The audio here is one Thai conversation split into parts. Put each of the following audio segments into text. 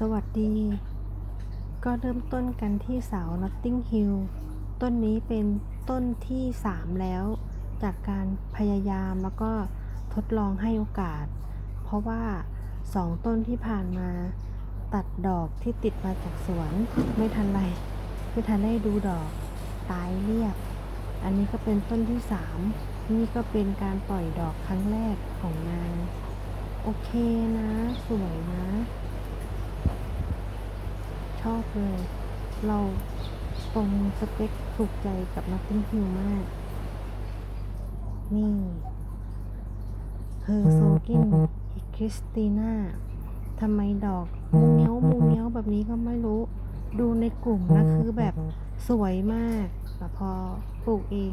สวัสดี ก็เริ่มต้นกันที่เสา Notting Hill ต้นนี้เป็นต้นที่ 3 แล้ว จากการพยายามแล้วก็ทดลองให้โอกาส เพราะว่า 2 ต้นที่ผ่านมา ตัดดอกที่ติดมาจากสวนไม่ทันไรไม่ทันได้ดูดอกตายเรียบ อันนี้ก็เป็นต้นที่ 3 นี่ก็เป็นการปล่อยดอกครั้งแรกของนางโอเคนะ สวยนะ ชอบเลย เราตรงสเปคถูกใจกับ Notting Hill มาก นี่เฮอร์โซกินคริสติน่าทำไมดอกมูเงี้ยวมูเงี้ยวแบบนี้ก็ไม่รู้ ดูในกลุ่มนะคือแบบสวยมากแต่พอปลูกเอง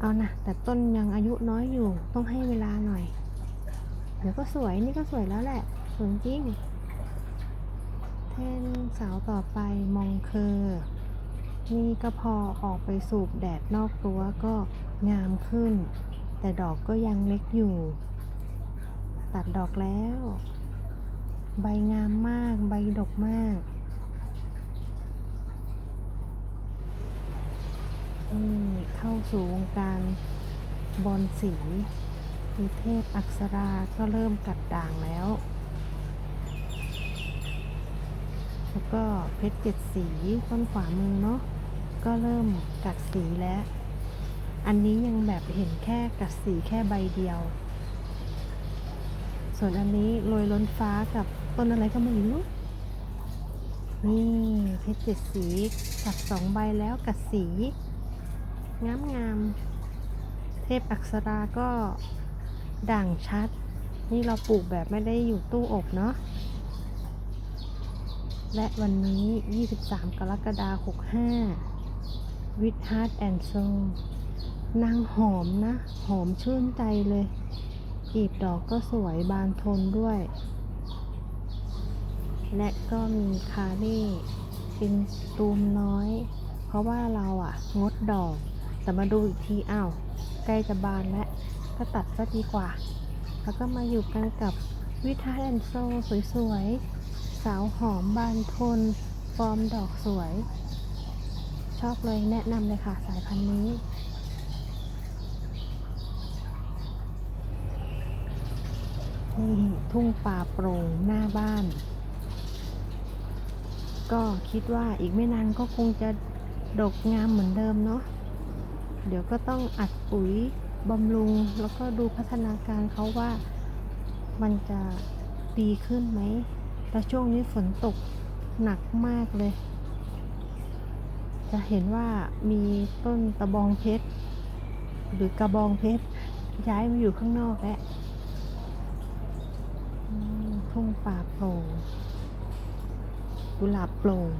เอานะแต่ต้นยังอายุน้อยอยู่ ต้องให้เวลาหน่อย เดี๋ยวก็สวยนี่ก็สวยแล้วแหละสวยจริง แท่นเสาต่อไปมองเคอร์นี่ก็พอออกไปสูบแดดนอกรั้วก็งามขึ้น แต่ดอกก็ยังเล็กอยู่ ตัดดอกแล้ว ใบงามมากใบดกมากนี่เข้าสู่วงการบอลสีมีเทพอักษราก็เริ่มกัดด่างแล้ว แล้วก็เพชรเจ็ดสีต้นขวามือเนาะก็เริ่มกัดสีแล้ว อันนี้ยังแบบเห็นแค่กัดสีแค่ใบเดียว ส่วนอันนี้โรยล้นฟ้ากับต้นอะไรก็ไม่รู้นี่เพชรเจ็ดสีกัดสองใบแล้วกัดสีงามงามๆเทพอักษราก็ด่างชัด นี่เราปลูกแบบไม่ได้อยู่ตู้อบเนาะ และวันนี้ 23 กรกฎาคม65 with heart and soul นางหอมนะ หอมชื่นใจเลยกลีบดอกก็สวยบานทนด้วย และก็มีคาเล่เป็นตูมน้อย เพราะว่าเราอะงดดอก แต่มาดูอีกทีอ้าวใกล้จะบานแล้วก็ตัดซะดีกว่า แล้วก็มาอยู่กันกับวิทาแอนโซสวยๆาวหอมบานทนฟอร์มดอกสวย ชอบเลยแนะนำเลยค่ะสายพันธุ์นี้ นี่ทุ่งป่าโปร่งหน้าบ้าน ก็คิดว่าอีกไม่นานก็คงจะดกงามเหมือนเดิมเนาะ เดี๋ยวก็ต้องอัดปุ๋ยบำรุงแล้วก็ดูพัฒนาการเขาว่ามันจะดีขึ้นไหม แต่ช่วงนี้ฝนตกหนักมากเลย จะเห็นว่ามีต้นตะบองเพชร หรือกระบองเพชร ย้ายมาอยู่ข้างนอกแล้วทุ่งป่าโปร่งกุหลาบโปร่ง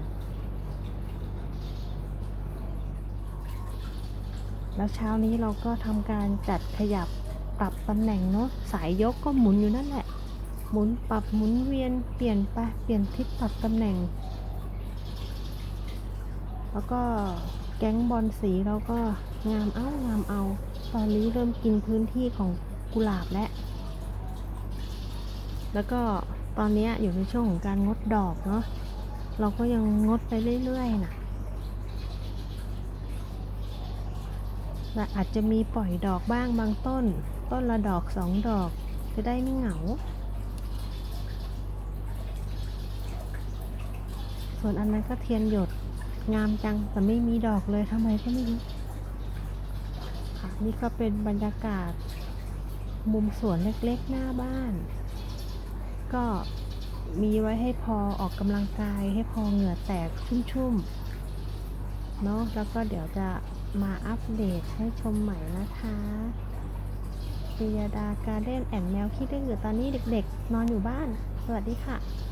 แล้วเช้านี้เราก็ทำการจัดขยับปรับตำแหน่งเนาะสายยกก็หมุนอยู่นั่นแหละ หมุนปรับหมุนเวียนเปลี่ยนไปเปลี่ยนทิศปรับตำแหน่ง แล้วก็แก๊งบอลสีเราก็งามเอางามเอา ตอนนี้เริ่มกินพื้นที่ของกุหลาบแล้วแล้วก็ตอนนี้อยู่ในช่วงของการงดดอกเนาะเราก็ยังงดไปเรื่อยๆนะและอาจจะมีปล่อยดอกบ้างบางต้น ต้นละดอกสองดอกจะได้ไม่เหงา ส่วนอันนั้นก็เทียนหยดงามจังแต่ไม่มีดอกเลยทำไมก็ไม่รู้ค่ะนี่ก็เป็นบรรยากาศ มุมสวนเล็กๆหน้าบ้าน ก็มีไว้ให้พอออกกำลังกายให้พอเหงื่อแตกชุ่มๆเนาะแล้วก็เดี๋ยวจะมาอัปเดตให้ชมใหม่นะคะปิยดาการ์เด้นแอนแมวขี้ดื้อตอนนี้เด็กๆ นอนอยู่บ้าน สวัสดีค่ะ